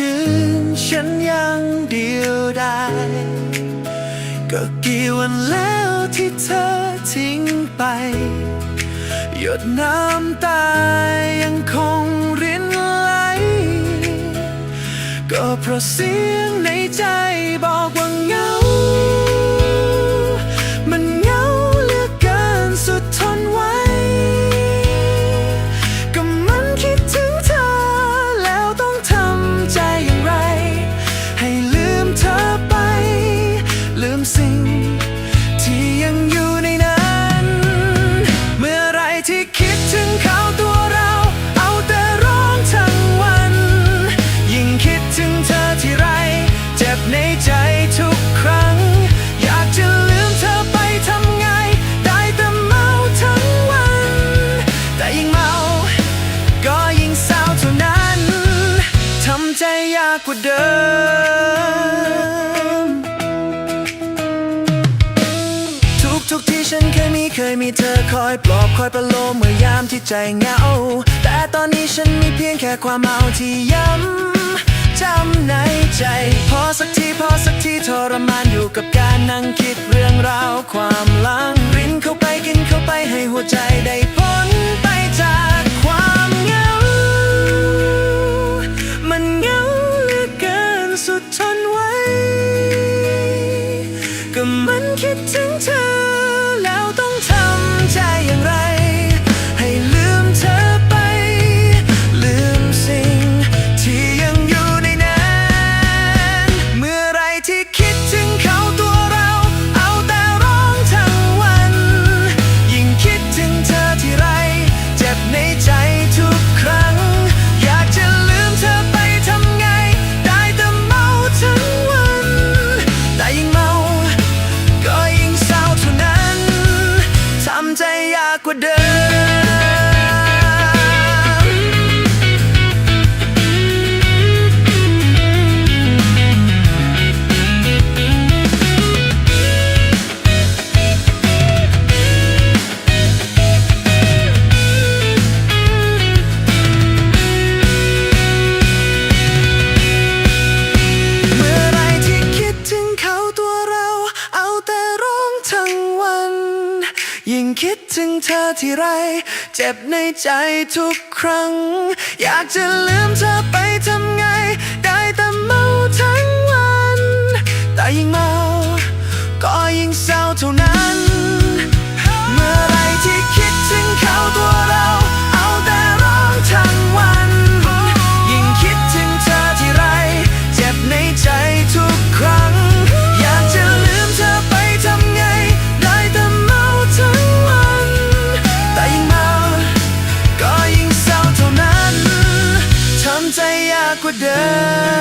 คืนฉันยังเดียวดายก็กี่วันแล้วที่เธอทิ้งไป หยดน้ำตายังคงรินไหล ก็เพราะเสียงในใจ สิ่ง ที่ยังอยู่ในนั้น เมื่อไรที่คิดถึงเขาตัวเรา เอาแต่ร้องทั้งวัน ยิ่งคิดถึงเธอที่ไร เจ็บในใจทุกครั้ง อยากจะลืมเธอไปทำไง ได้แต่เมาทั้งวัน แต่ยิ่งเมา ก็ยิ่งเศร้าเท่านั้นทำใจยากกว่าเดิม ยมีเคยมีเธอคอยปลอบคอยประโลมเมื่อยามที่ใจเหงา แต่ตอนนี้ฉันมีเพียงแค่ความเมาที่ย้ำจำในใจ พอสักทีพอสักทีทรมานอยู่กับการนั่งคิดเรื่องราวความลังรินเข้าไปกินเข้าไปให้หัวใจได้พ้นไปจากความเหงา มันเหงาเหลือเกินสุดทนไว้ ก็มันคิดถึงเธอากกว่าเดิม ยิ่งคิดถึงเธอที่ไร เจ็บในใจทุกครั้ง อยากจะลืมเธอไป ก็ยิ่